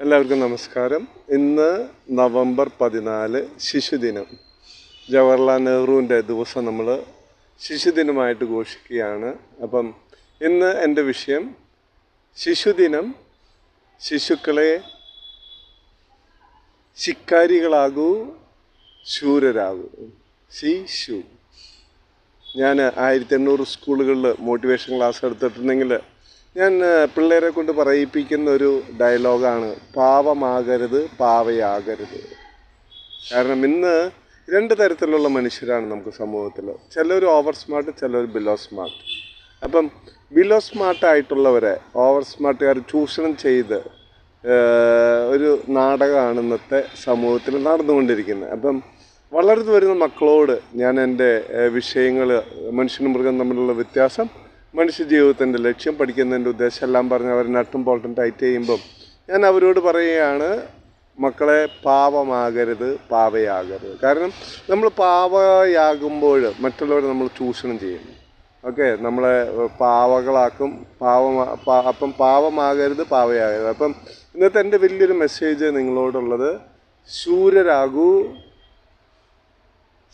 എല്ലാവർക്കും നമസ്കാരം. ഇന്ന് നവംബർ പതിനാല് ശിശുദിനം. ജവഹർലാൽ നെഹ്റുവിന്റെ ദിവസം നമ്മൾ ശിശുദിനമായിട്ട് ഘോഷിക്കുകയാണ്. അപ്പം ഇന്ന് എന്റെ വിഷയം ശിശുദിനം ശിശുക്കളെ ശിക്കാരികളാകൂ ശൂരരാകൂ. ശിശു. ഞാൻ ആയിരത്തി എണ്ണൂറ് സ്കൂളുകളിൽ മോട്ടിവേഷൻ ക്ലാസ് എടുത്തിട്ടുണ്ടെങ്കിൽ ഞാൻ പിള്ളേരെ കൊണ്ട് പറയിപ്പിക്കുന്ന ഒരു ഡയലോഗാണ് പാവമാകരുത് പാവയാകരുത്. കാരണം ഇന്ന് രണ്ട് തരത്തിലുള്ള മനുഷ്യരാണ് നമുക്ക് സമൂഹത്തിൽ ചിലർ ഓവർ സ്മാർട്ട് ചിലർ ബിലോ സ്മാർട്ട് അപ്പം ബിലോ സ്മാർട്ടായിട്ടുള്ളവരെ ഓവർ സ്മാർട്ടുകാർ ചൂഷണം ചെയ്ത് ഒരു നാടകമാണ് ഇന്നത്തെ സമൂഹത്തിൽ നടന്നുകൊണ്ടിരിക്കുന്നത്. അപ്പം വളർന്നു വരുന്ന മക്കളോട് ഞാൻ എന്റെ വിഷയങ്ങൾ മനുഷ്യനും മൃഗം തമ്മിലുള്ള വ്യത്യാസം മനുഷ്യ ജീവിതത്തിന്റെ ലക്ഷ്യം പഠിക്കുന്നതിന്റെ ഉദ്ദേശം എല്ലാം പറഞ്ഞ് അവർ നട്ടും ബോൾട്ടും ടൈറ്റ് ചെയ്യുമ്പം ഞാൻ അവരോട് പറയുകയാണ് മക്കളെ പാവമാകരുത് പാവയാകരുത്. കാരണം നമ്മൾ പാവയാകുമ്പോൾ മറ്റുള്ളവരെ നമ്മൾ ചൂഷണം ചെയ്യുന്നു. ഓക്കെ നമ്മളെ പാവകളാക്കും പാവമാ അപ്പം പാവമാകരുത് പാവയാകരുത്. അപ്പം ഇന്നത്തെ എന്റെ വലിയൊരു മെസ്സേജ് നിങ്ങളോടുള്ളത് ശൂരരാകൂ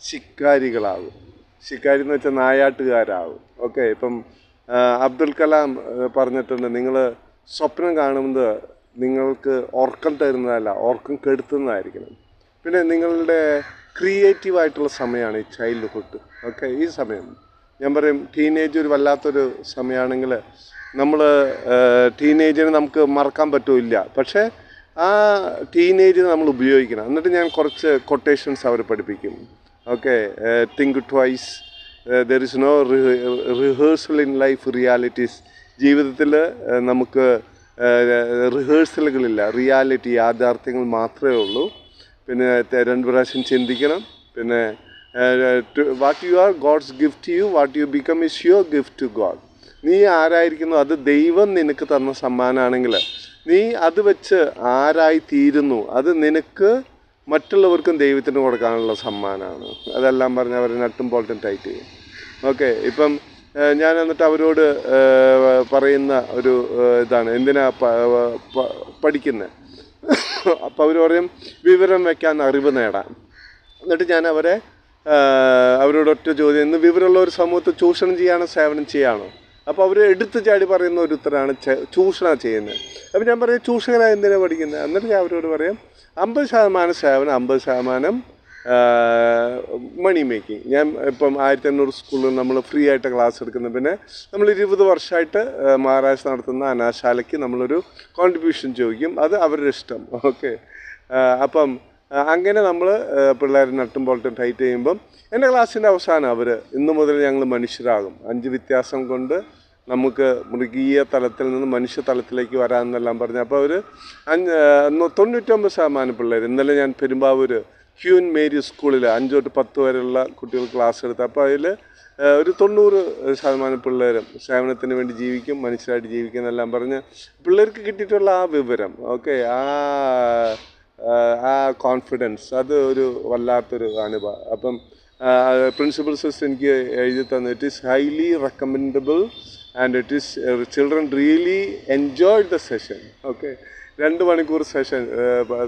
ശിക്കാരികളാകും. ശിക്കാരി എന്ന് വെച്ചാൽ നായാട്ടുകാരാകും. ഓക്കെ ഇപ്പം അബ്ദുൽ കലാം പറഞ്ഞിട്ടുണ്ട് നിങ്ങൾ സ്വപ്നം കാണുന്നത് നിങ്ങൾക്ക് ഉറക്കം തരുന്നതല്ല ഉറക്കം കെടുത്തുന്നതായിരിക്കണം. പിന്നെ നിങ്ങളുടെ ക്രിയേറ്റീവ് ആയിട്ടുള്ള സമയമാണ് ഈ ചൈൽഡ്ഹുഡ്. ഓക്കെ ഈ സമയം. ഞാൻ പറയും ടീനേജ് ഒരു വല്ലാത്തൊരു സമയമാണെങ്കിൽ നമ്മൾ ടീനേജിനെ നമുക്ക് മറക്കാൻ പറ്റില്ല. പക്ഷേ ആ ടീനേജ് നമ്മൾ ഉപയോഗിക്കണം. എന്നിട്ട് ഞാൻ കുറച്ച് കൊട്ടേഷൻസ് അവർ പഠിപ്പിക്കും. Okay think twice there is no rehearsal in life realities ജീവിതത്തിൽ നമുക്ക് റിഹേഴ്സലുകളില്ല റിയാലിറ്റി യാഥാർത്ഥ്യങ്ങൾ മാത്രമേ ഉള്ളൂ. പിന്നെ രണ്ട് പ്രാവശ്യം ചിന്തിക്കണം. പിന്നെ what you are God's gift you what you become is your gift to God നീ ആരായിരിക്കുന്നു? അത് ദൈവം നിനക്ക് തന്ന സമ്മാനമാണെങ്കിൽ നീ അത് വെച്ച് ആരായി തീരുന്നു അത് നിനക്ക് മറ്റുള്ളവർക്കും ദൈവത്തിന് കൊടുക്കാനുള്ള സമ്മാനമാണ് അതെല്ലാം പറഞ്ഞ് അവർ നട്ടും പോൾട്ടും ടൈറ്റ് ചെയ്യും. ഓക്കെ ഇപ്പം ഞാൻ എന്നിട്ട് അവരോട് പറയുന്ന ഒരു ഇതാണ്. എന്തിനാ പഠിക്കുന്നത് അപ്പോൾ അവർ പറയും വിവരം വയ്ക്കാൻ അറിവ് നേടാം. എന്നിട്ട് ഞാൻ അവരെ അവരോട് ഒറ്റ ചോദ്യം ഇന്ന് വിവരമുള്ള ഒരു സമൂഹത്തെ ചൂഷണം ചെയ്യാനോ സേവനം ചെയ്യാനോ? അപ്പോൾ അവർ എടുത്തു ചാടി പറയുന്ന ഒരു ഉത്തരമാണ് ചൂഷണം ചെയ്യുന്നത് അപ്പോൾ ഞാൻ പറയും ചൂഷകരായ എന്തിനാണ് പഠിക്കുന്നത് എന്നിട്ട് ഞാൻ അവരോട് പറയും അമ്പത് ശതമാനം സേവനം അമ്പത് ശതമാനം മണി മേക്കിംഗ് ഞാൻ ഇപ്പം ആയിരത്തി എണ്ണൂറ് സ്കൂളിൽ നമ്മൾ ഫ്രീ ആയിട്ട് ക്ലാസ് എടുക്കുന്ന. പിന്നെ നമ്മൾ ഇരുപത് വർഷമായിട്ട് മഹാരാജ് നടത്തുന്ന അനാശാലയ്ക്ക് നമ്മളൊരു കോൺട്രിബ്യൂഷൻ ചോദിക്കും. അത് അവരുടെ ഇഷ്ടം. ഓക്കെ അപ്പം അങ്ങനെ നമ്മൾ പിള്ളേർ നട്ടും പോൾട്ടും ടൈറ്റ് ചെയ്യുമ്പം എന്റെ ക്ലാസ്സിന്റെ അവസാനം അവർ ഇന്ന് മുതൽ ഞങ്ങൾ മനുഷ്യരാകും. അഞ്ച് വ്യത്യാസം കൊണ്ട് നമുക്ക് മൃഗീയ തലത്തിൽ നിന്ന് മനുഷ്യ തലത്തിലേക്ക് വരാമെന്നെല്ലാം പറഞ്ഞു. അപ്പോൾ അവർ അഞ്ച് തൊണ്ണൂറ്റൊമ്പത് ശതമാനം പിള്ളേർ ഇന്നലെ ഞാൻ പെരുമ്പാവൂർ ഹ്യൂൻ മേരി സ്കൂളിൽ അഞ്ച് തൊട്ട് പത്ത് വരെയുള്ള കുട്ടികൾ ക്ലാസ് എടുത്ത് അപ്പോൾ അതിൽ ഒരു തൊണ്ണൂറ് ശതമാനം പിള്ളേരും സേവനത്തിന് വേണ്ടി ജീവിക്കും മനുഷ്യരായിട്ട് ജീവിക്കും എന്നെല്ലാം പറഞ്ഞ് പിള്ളേർക്ക് കിട്ടിയിട്ടുള്ള ആ വിവരം ഓക്കെ ആ ആ, കോൺഫിഡൻസ് അത് ഒരു വല്ലാത്തൊരു അനുഭവം അപ്പം പ്രിൻസിപ്പൽ സിസ്റ്റർ എനിക്ക് എഴുതി തന്നു. It is highly recommendable and it is children really enjoyed the session okay. രണ്ട് മണിക്കൂർ സെഷൻ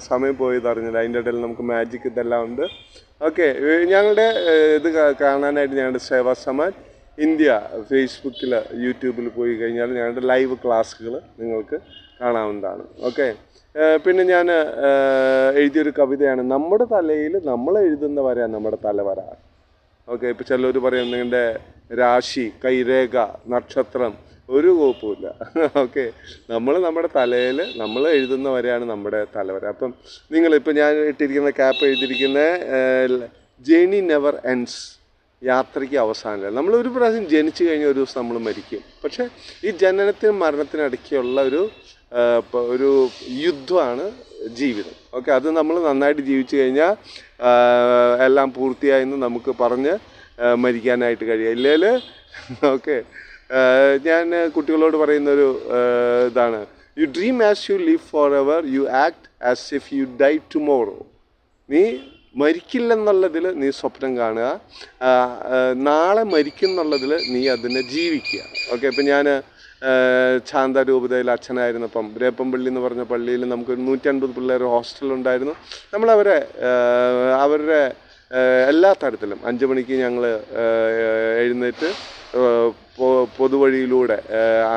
സമയം പോയത് അറിഞ്ഞില്ല. അതിന്റെ ഇടയിൽ നമുക്ക് മാജിക് ഇതെല്ലാം ഉണ്ട്. ഓക്കെ ഞങ്ങളുടെ ഇത് കാണാനായിട്ട് ഞങ്ങളുടെ സേവാ സമാജ് ഇന്ത്യ ഫേസ്ബുക്കിൽ യൂട്യൂബിൽ പോയി കഴിഞ്ഞാൽ ഞങ്ങളുടെ ലൈവ് ക്ലാസ്സുകൾ നിങ്ങൾക്ക് കാണാവുന്നതാണ്. ഓക്കെ പിന്നെ ഞാൻ എഴുതിയൊരു കവിതയാണ്. നമ്മുടെ തലയിൽ നമ്മൾ എഴുതുന്ന വര നമ്മുടെ തലവര. ഓക്കെ ഇപ്പോൾ ചിലർ പറയും നിങ്ങളുടെ രാശി കൈരേഖ നക്ഷത്രം ഒരു കുഴപ്പമില്ല ഓക്കെ. നമ്മൾ നമ്മുടെ തലയിൽ നമ്മൾ എഴുതുന്ന വരെയാണ് നമ്മുടെ തലവര അപ്പം നിങ്ങളിപ്പോൾ ഞാൻ ഇട്ടിരിക്കുന്ന ക്യാപ്പ് എഴുതിയിരിക്കുന്ന ജേണി നെവർ എൻഡ്സ് യാത്രയ്ക്ക് അവസാനമില്ല. നമ്മൾ ഒരു പ്രാവശ്യം ജനിച്ചു കഴിഞ്ഞാൽ ഒരു ദിവസം നമ്മൾ മരിക്കും. പക്ഷേ ഈ ജനനത്തിനും മരണത്തിനും ഇടയ്ക്കുള്ള ഒരു ഒരു യുദ്ധമാണ് ജീവിതം. ഓക്കെ. അത് നമ്മൾ നന്നായിട്ട് ജീവിച്ചു കഴിഞ്ഞാൽ എല്ലാം പൂർത്തിയായെന്ന് നമുക്ക് പറഞ്ഞ് മരിക്കാനായിട്ട് കഴിയും ഇല്ലെങ്കിൽ ഓക്കെ. ഞാൻ കുട്ടികളോട് പറയുന്നൊരു ഇതാണ്. You dream as you live forever you act as if you die tomorrow നീ മരിക്കില്ലെന്നുള്ളതിൽ നീ സ്വപ്നം കാണുക. നാളെ മരിക്കും നാളെ മരിക്കുന്നുള്ളതിൽ നീ അതിനെ ജീവിക്കുക. ഓക്കെ ഇപ്പം ഞാൻ ശാന്ത രൂപതയിൽ അച്ഛനായിരുന്നപ്പം രേപ്പംപള്ളി എന്ന് പറഞ്ഞ പള്ളിയിൽ നമുക്കൊരു നൂറ്റൻപത് പിള്ളേർ ഹോസ്റ്റലുണ്ടായിരുന്നു നമ്മളവരെ അവരുടെ എല്ലാ തരത്തിലും അഞ്ച് മണിക്ക് ഞങ്ങൾ എഴുന്നേറ്റ് പൊതുവഴിയിലൂടെ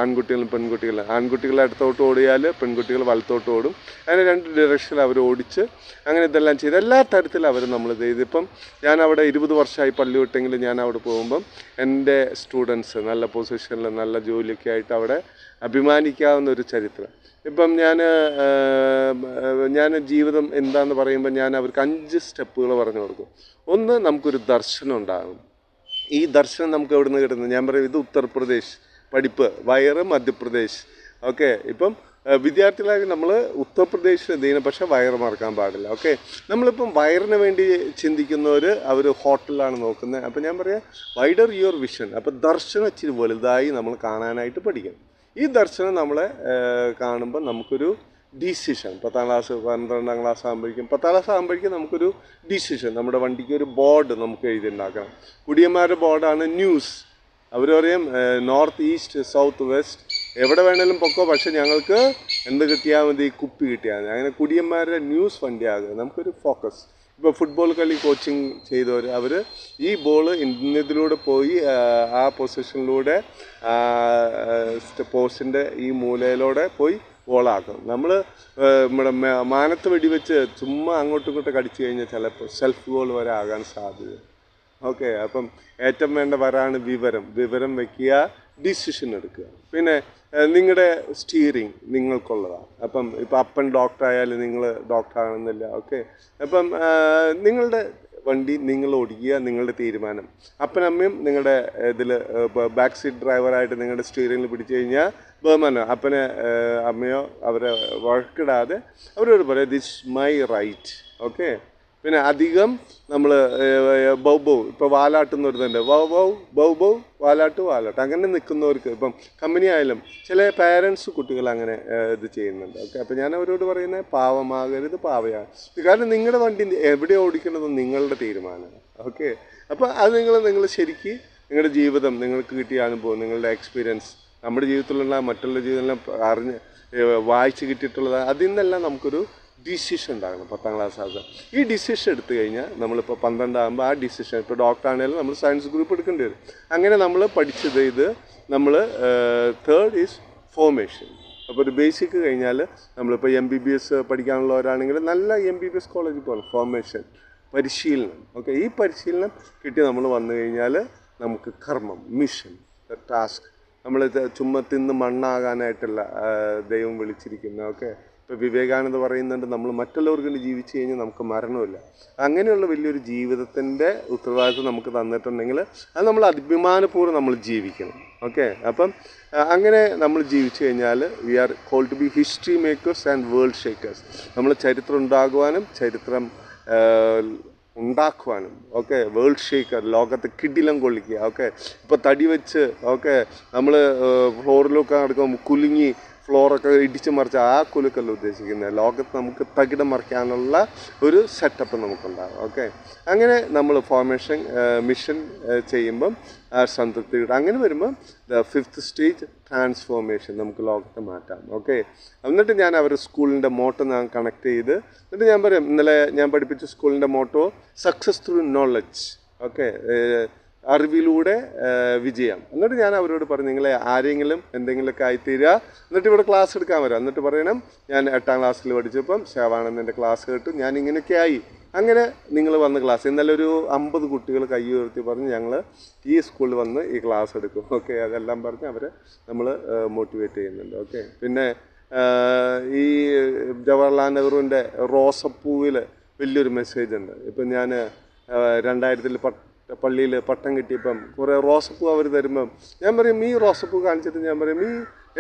ആൺകുട്ടികളും പെൺകുട്ടികളും ആൺകുട്ടികൾ അടുത്തോട്ട് ഓടിയാൽ പെൺകുട്ടികൾ വലത്തോട്ട് ഓടും. അങ്ങനെ രണ്ട് ഡയറക്ഷനിൽ അവർ ഓടിച്ച് അങ്ങനെ ഇതെല്ലാം ചെയ്ത് എല്ലാ തരത്തിലും അവർ നമ്മൾ ചെയ്ത്. ഇപ്പം ഞാൻ അവിടെ ഇരുപത് വർഷമായി പള്ളി വിട്ടെങ്കിൽ ഞാൻ അവിടെ പോകുമ്പം എന്റെ സ്റ്റുഡൻസ് നല്ല പൊസിഷനിൽ നല്ല ജോലിയൊക്കെ ആയിട്ട് അവിടെ അഭിമാനിക്കാവുന്ന ഒരു ചരിത്രം. ഇപ്പം ഞാൻ ഞാൻ ജീവിതം എന്താണെന്ന് പറയുമ്പോൾ ഞാൻ അവർക്ക് അഞ്ച് സ്റ്റെപ്പുകൾ പറഞ്ഞു കൊടുക്കും. ഒന്ന് നമുക്കൊരു ദർശനം ഉണ്ടാകും. ഈ ദർശനം നമുക്ക് എവിടെ നിന്ന് കിട്ടുന്നത്? ഞാൻ പറയും ഇത് ഉത്തർപ്രദേശ്. പഠിപ്പ് വയറ് മധ്യപ്രദേശ്. ഓക്കെ ഇപ്പം വിദ്യാർത്ഥികളായി നമ്മൾ ഉത്തർപ്രദേശിൽ എന്തെങ്കിലും പക്ഷെ വയറ് മറക്കാൻ പാടില്ല. ഓക്കെ നമ്മളിപ്പം വയറിന് വേണ്ടി ചിന്തിക്കുന്നവർ അവർ ഹോട്ടലിലാണ് നോക്കുന്നത്. അപ്പം ഞാൻ പറയാം വൈഡർ യുവർ വിഷൻ അപ്പം ദർശനം ഇച്ചിരി വലുതായി നമ്മൾ കാണാനായിട്ട് പഠിക്കണം. ഈ ദർശനം നമ്മളെ കാണുമ്പോൾ നമുക്കൊരു ഡിസിഷൻ പത്താം ക്ലാസ് പന്ത്രണ്ടാം ക്ലാസ് ആകുമ്പോഴേക്കും പത്താം ക്ലാസ് ആകുമ്പോഴേക്കും നമുക്കൊരു ഡിസിഷൻ നമ്മുടെ വണ്ടിക്ക് ഒരു ബോർഡ് നമുക്ക് എഴുതിണ്ടാക്കണം. കുടിയന്മാരുടെ ബോർഡാണ് ന്യൂസ് അവർ പറയും നോർത്ത് ഈസ്റ്റ് സൗത്ത് വെസ്റ്റ് എവിടെ വേണേലും പൊക്കോ പക്ഷേ ഞങ്ങൾക്ക് എന്ത് കിട്ടിയാൽ മതി? കുപ്പി കിട്ടിയാൽ മതി. അങ്ങനെ കുടിയന്മാരുടെ ന്യൂസ് വണ്ടിയാകുക നമുക്കൊരു ഫോക്കസ് ഇപ്പോൾ ഫുട്ബോൾ കളി കോച്ചിങ് ചെയ്തവർ അവർ ഈ ബോൾ ഇന്നതിലൂടെ പോയി ആ, പൊസിഷനിലൂടെ പോസ്റ്റിന്റെ ഈ മൂലയിലൂടെ പോയി ബോളാക്കും നമ്മൾ നമ്മുടെ മാനത്ത് വെടിവെച്ച് ചുമ്മാ അങ്ങോട്ടും ഇങ്ങോട്ടും കടിച്ചു കഴിഞ്ഞാൽ ചിലപ്പോൾ സെൽഫ് ഗോൾ വരെ ആകാൻ സാധ്യത. ഓക്കെ അപ്പം ഏറ്റവും വേണ്ട വരാണ് വിവരം. വിവരം വയ്ക്കുക ഡിസിഷൻ എടുക്കുക. പിന്നെ നിങ്ങളുടെ സ്റ്റീറിങ് നിങ്ങൾക്കുള്ളതാണ്. അപ്പം ഇപ്പം അപ്പൻ ഡോക്ടർ ആയാലും നിങ്ങൾ ഡോക്ടർ ആണെന്നില്ല. ഓക്കെ അപ്പം നിങ്ങളുടെ വണ്ടി നിങ്ങൾ ഓടിക്കുക നിങ്ങളുടെ തീരുമാനം. അപ്പനമ്മയും നിങ്ങളുടെ ഇതിൽ ബാക്ക് സീറ്റ് ഡ്രൈവറായിട്ട് നിങ്ങളുടെ സ്റ്റിയറിംഗിൽ പിടിച്ചു കഴിഞ്ഞാൽ ബഹുമാനം. അപ്പനെ അമ്മയോ അവരെ വഴക്കിടാതെ അവരോട് പറയാം ദിസ് മൈ റൈറ്റ് ഓക്കെ പിന്നെ അധികം നമ്മൾ ബൗബൗ ബൗ ഇപ്പോൾ വാലാട്ടുന്ന ഒരു തന്നെ ബൗ ബൗ ബൗ ബൗ വാലാട്ട് വാലാട്ട്. അങ്ങനെ നിൽക്കുന്നവർക്ക് ഇപ്പം കമ്പനി ആയാലും ചില പാരൻസ് കുട്ടികൾ അങ്ങനെ ഇത് ചെയ്യുന്നുണ്ട്. ഓക്കെ അപ്പം ഞാൻ അവരോട് പറയുന്നത് പാവമാകരുത് പാവയാണ് കാരണം നിങ്ങളുടെ വണ്ടി എവിടെ ഓടിക്കണത് നിങ്ങളുടെ തീരുമാനമാണ് ഓക്കെ അപ്പോൾ അത് നിങ്ങൾ നിങ്ങൾ ശരിക്ക് നിങ്ങളുടെ ജീവിതം നിങ്ങൾക്ക് കിട്ടിയ അനുഭവം നിങ്ങളുടെ എക്സ്പീരിയൻസ് നമ്മുടെ ജീവിതത്തിലുള്ള മറ്റുള്ള ജീവിതമെല്ലാം അറിഞ്ഞ് വായിച്ച് കിട്ടിയിട്ടുള്ളത് അതിൽ നിന്നെല്ലാം നമുക്കൊരു ഡിസിഷൻ ഉണ്ടാകണം പത്താം ക്ലാസ് ആകുക ഈ ഡിസിഷൻ എടുത്തു കഴിഞ്ഞാൽ നമ്മളിപ്പോൾ പന്ത്രണ്ടാകുമ്പോൾ ആ ഡിസിഷൻ ഇപ്പോൾ ഡോക്ടർ ആണെങ്കിലും നമ്മൾ സയൻസ് ഗ്രൂപ്പ് എടുക്കേണ്ടി വരും. അങ്ങനെ നമ്മൾ പഠിച്ചത് ഇത് നമ്മൾ തേർഡ് ഈസ് ഫോർമേഷൻ അപ്പോൾ ഒരു ബേസിക് കഴിഞ്ഞാൽ നമ്മളിപ്പോൾ എം ബി ബി എസ് പഠിക്കാനുള്ളവരാണെങ്കിൽ നല്ല എം ബി ബി എസ് കോളേജിൽ പോകണം ഫോർമേഷൻ പരിശീലനം. ഓക്കെ ഈ പരിശീലനം കിട്ടി നമ്മൾ വന്നു കഴിഞ്ഞാൽ നമുക്ക് കർമ്മം മിഷൻ ടാസ്ക് നമ്മൾ ചുമ്മാ തിന്ന് മണ്ണാകാനായിട്ടല്ല ആ, ദൈവം വിളിച്ചിരിക്കുന്ന ഓക്കെ ഇപ്പോൾ വിവേകാനന്ദ പറയുന്നുണ്ട് നമ്മൾ മറ്റുള്ളവർക്ക് വേണ്ടി ജീവിച്ചു കഴിഞ്ഞാൽ നമുക്ക് മരണമില്ല. അങ്ങനെയുള്ള വലിയൊരു ജീവിതത്തിന്റെ ഉത്തരവാദിത്വം നമുക്ക് തന്നിട്ടുണ്ടെങ്കിൽ അത് നമ്മൾ അഭിമാനപൂർവം നമ്മൾ ജീവിക്കണം. ഓക്കെ? അപ്പം അങ്ങനെ നമ്മൾ ജീവിച്ചു കഴിഞ്ഞാൽ we are call to be history makers and world shakers നമ്മൾ ചരിത്രം ഉണ്ടാകുവാനും ചരിത്രം ഉണ്ടാക്കുവാനും ഓക്കെ? വേൾഡ് ഷേക്കർ ലോകത്ത് കിടിലം കൊള്ളിക്കുക ഓക്കെ? ഇപ്പോൾ തടി വെച്ച് ഓക്കെ? നമ്മൾ ഫ്ലോറിലൊക്കെ നടക്കുമ്പോൾ കുലുങ്ങി ഫ്ലോറൊക്കെ ഇടിച്ചു മറിച്ച് ആ കുലുക്കല്ല ഉദ്ദേശിക്കുന്നത്. ലോകത്ത് നമുക്ക് തകിടം മറിക്കാനുള്ള ഒരു സെറ്റപ്പ് നമുക്കുണ്ടാകും ഓക്കെ അങ്ങനെ നമ്മൾ ഫോർമേഷൻ മിഷൻ ചെയ്യുമ്പം സംതൃപ്തി കിട്ടും അങ്ങനെ വരുമ്പം ദ ഫിഫ്ത്ത് സ്റ്റേജ് ട്രാൻസ്ഫോർമേഷൻ നമുക്ക് ലോകത്തെ മാറ്റാം. ഓക്കെ എന്നിട്ട് ഞാൻ അവർ സ്കൂളിന്റെ മോട്ടോ ഞാൻ കണക്ട് ചെയ്ത് എന്നിട്ട് ഞാൻ പറയും ഇന്നലെ ഞാൻ പഠിപ്പിച്ച സ്കൂളിന്റെ motto success through knowledge okay അറിവിലൂടെ വിജയം. എന്നിട്ട് ഞാൻ അവരോട് പറഞ്ഞു നിങ്ങളെ ആരെങ്കിലും എന്തെങ്കിലുമൊക്കെ ആയിത്തീരുക എന്നിട്ട് ഇവിടെ ക്ലാസ് എടുക്കാൻ വരാം. എന്നിട്ട് പറയണം ഞാൻ എട്ടാം ക്ലാസ്സിൽ പഠിച്ചപ്പം ശേവാനന്ദന്റെ ക്ലാസ് കേട്ടു ഞാൻ ഇങ്ങനെയൊക്കെ ആയി. അങ്ങനെ നിങ്ങൾ വന്ന് ക്ലാസ് ഇന്നലെ ഒരു അമ്പത് കുട്ടികൾ കൈ ഉയർത്തി പറഞ്ഞ് ഞങ്ങൾ ഈ സ്കൂളിൽ വന്ന് ഈ ക്ലാസ് എടുക്കും. ഓക്കെ? അതെല്ലാം പറഞ്ഞ് അവരെ നമ്മൾ മോട്ടിവേറ്റ് ചെയ്യുന്നുണ്ട്. ഓക്കെ? പിന്നെ ഈ ജവഹർലാൽ നെഹ്റുവിന്റെ റോസപ്പൂവിൽ വലിയൊരു മെസ്സേജ് ഉണ്ട്. ഇപ്പം ഞാൻ രണ്ടായിരത്തിൽ പട്ട് പള്ളിയിൽ പട്ടം കിട്ടിയപ്പം കുറേ റോസപ്പൂ അവർ തരുമ്പം ഞാൻ പറയും ഈ റോസപ്പൂ കാണിച്ചിട്ട് ഞാൻ പറയും ഈ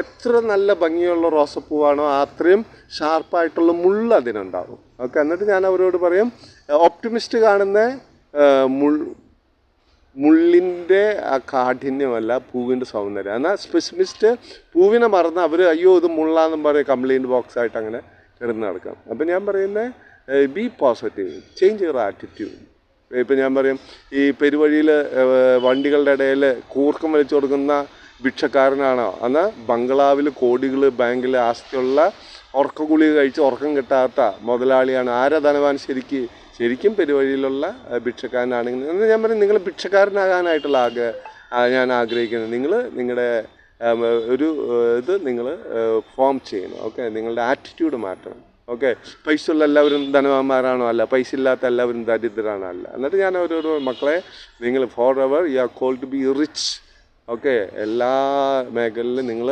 എത്ര നല്ല ഭംഗിയുള്ള റോസപ്പൂവാണോ അത്രയും ഷാർപ്പായിട്ടുള്ള മുള്ള അതിനുണ്ടാകും ഓക്കെ എന്നിട്ട് ഞാൻ അവരോട് പറയും ഓപ്റ്റിമിസ്റ്റ് കാണുന്ന മുൾ മുള്ളിന്റെ ആ കാഠിന്യമല്ല പൂവിന്റെ സൗന്ദര്യം. എന്നാൽ സ്പെസിമിസ്റ്റ് പൂവിനെ മറന്ന് അവർ അയ്യോ ഇത് മുള്ളാന്നും പറയും കംപ്ലൈന്റ് ബോക്സായിട്ട് അങ്ങനെ കിടന്ന് നടക്കാം. അപ്പം ഞാൻ പറയുന്നത് be positive change your attitude ഇപ്പം ഞാൻ പറയും ഈ പെരുവഴിയിൽ വണ്ടികളുടെ ഇടയിൽ കൂർക്കം വലിച്ചു കൊടുക്കുന്ന ഭിക്ഷക്കാരനാണോ. അന്ന് ബംഗ്ലാവിൽ കോടികൾ ബാങ്കിൽ ആസ്തിയുള്ള ഉറക്ക ഗുളിക കഴിച്ച് ഉറക്കം കിട്ടാത്ത മുതലാളിയാണ്. ആരാ ധനവാൻ ശരിക്ക്? ശരിക്കും പെരുവഴിയിലുള്ള ഭിക്ഷക്കാരനാണെങ്കിൽ എന്ന് ഞാൻ പറയും നിങ്ങൾ ഭിക്ഷക്കാരനാകാനായിട്ടുള്ള ആഗ്രഹ ഞാൻ ആഗ്രഹിക്കുന്നത് നിങ്ങൾ നിങ്ങളുടെ ഒരു ഇത് നിങ്ങൾ ഫോം ചെയ്യണം. ഓക്കെ? നിങ്ങളുടെ ആറ്റിറ്റ്യൂഡ് മാറ്റണം. ഓക്കെ. പൈസ ഉള്ള എല്ലാവരും ധനവാന്മാരാണോ അല്ല? പൈസ ഇല്ലാത്ത എല്ലാവരും ദരിദ്രരാണോ അല്ല? എന്നിട്ട് ഞാൻ അവരോട് മക്കളെ നിങ്ങൾ forever you are call to be rich okay. എല്ലാ മേഖലയിലും നിങ്ങൾ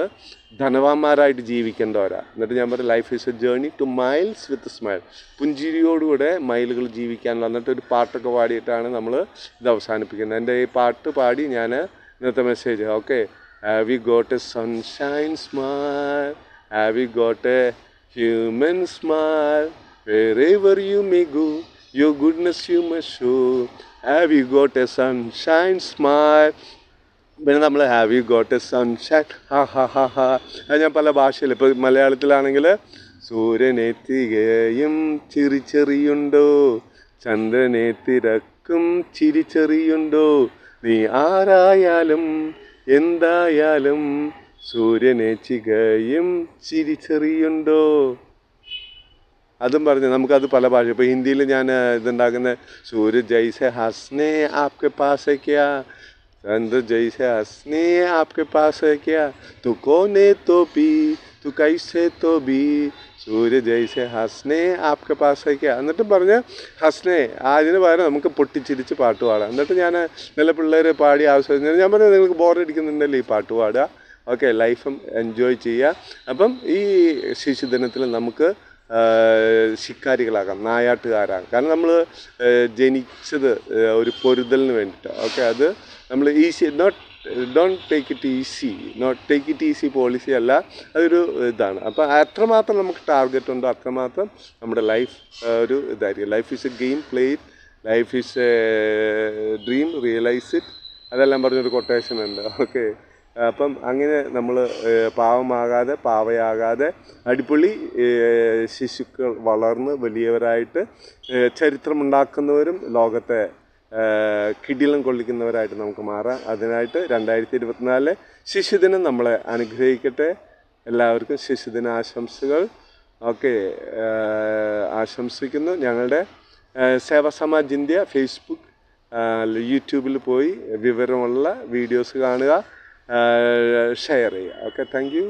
ധനവാന്മാരായിട്ട് ജീവിക്കേണ്ടവരാ. എന്നിട്ട് ഞാൻ പറയും life is a journey to miles with smile പുഞ്ചിരിയോടുകൂടെ മൈലുകൾ ജീവിക്കാനുള്ള എന്നിട്ട് ഒരു പാട്ടൊക്കെ പാടിയിട്ടാണ് നമ്മൾ ഇത് അവസാനിപ്പിക്കുന്നത്. എന്റെ ഈ പാട്ട് പാടി ഞാൻ ഇന്നത്തെ message okay. Have you got a sunshine smile have you got a human smile wherever you may go your goodness you must show. Have you got a sunshine smile? പിന്നെ നമ്മൾ have you got a sunshine ഹാ ഹാ ഹാ ഹാ. അത് ഞാൻ പല ഭാഷയിൽ ഇപ്പോൾ മലയാളത്തിലാണെങ്കിൽ സൂര്യനെത്തികയും ചിരിച്ചെറിയുണ്ടോ? ചന്ദ്രനെ തിരക്കും ചിരിച്ചെറിയുണ്ടോ? നീ ആരായാലും എന്തായാലും സൂര്യനെ ചികയും ചിരിച്ചെറിയുണ്ടോ? അതും പറഞ്ഞു നമുക്കത് പല ഭാഷ. ഇപ്പോൾ ഹിന്ദിയിൽ ഞാൻ ഇതുണ്ടാക്കുന്ന സൂര്യ ജയ്സെ ഹസ്നേ ആപ്കെ പാസ് ക്യാ ചന്ദ്ര ജയ്സെ ഹസ്നേ ആപ്കെ പാസ് ക്യാ തു കോനെ തോ തു കൈസെ തോ ബി സൂര്യ ജയ്സെ ഹസ്നേ ആപ്കെ പാസ് ക്യാ എന്നിട്ട് പറഞ്ഞ് ഹസ്നേ അതിന് പകരം നമുക്ക് പൊട്ടിച്ചിരിച്ച് പാട്ട് പാടാം. എന്നിട്ട് ഞാൻ നല്ല പിള്ളേർ പാടി ആവശ്യം ഞാൻ പറഞ്ഞു നിങ്ങൾക്ക് ബോറടിക്കുന്നുണ്ടല്ലോ ഈ പാട്ട് പാടുക? ഓക്കെ ലൈഫും എൻജോയ് ചെയ്യുക അപ്പം ഈ ശിശുദിനത്തിൽ നമുക്ക് ശിക്കാരികളാകാം നായാട്ടുകാരാകാം. കാരണം നമ്മൾ ജനിച്ചത് ഒരു പൊരുതലിന് വേണ്ടിയിട്ട് ഓക്കെ അത് നമ്മൾ easy not don't take it easy not take it easy policy അല്ല അതൊരു ഇതാണ്. അപ്പോൾ അത്രമാത്രം നമുക്ക് ടാർഗറ്റ് ഉണ്ടോ? അത്രമാത്രം നമ്മുടെ ലൈഫ് ഒരു ഇതായിരിക്കും. Life is a game play it life is a dream realise it അതെല്ലാം പറഞ്ഞൊരു കൊട്ടേഷൻ ഉണ്ട്. ഓക്കെ. അപ്പം അങ്ങനെ നമ്മൾ പാവമാകാതെ പാവയാകാതെ അടിപൊളി ശിശുക്കൾ വളർന്ന് വലിയവരായിട്ട് ചരിത്രമുണ്ടാക്കുന്നവരും ലോകത്തെ കിടിലം കൊള്ളിക്കുന്നവരായിട്ട് നമുക്ക് മാറാം. അതിനായിട്ട് രണ്ടായിരത്തി ഇരുപത്തിനാല് ശിശുദിനം നമ്മളെ അനുഗ്രഹിക്കട്ടെ. എല്ലാവർക്കും ശിശുദിന ആശംസകൾ ഓക്കെ ആശംസിക്കുന്നു. ഞങ്ങളുടെ സേവാ സമാജ് ഇന്ത്യ ഫേസ്ബുക്ക് യൂട്യൂബിൽ പോയി വിവരമുള്ള വീഡിയോസ് കാണുക. ഷെയർ ചെയ്യുക ഓക്കെ താങ്ക് യു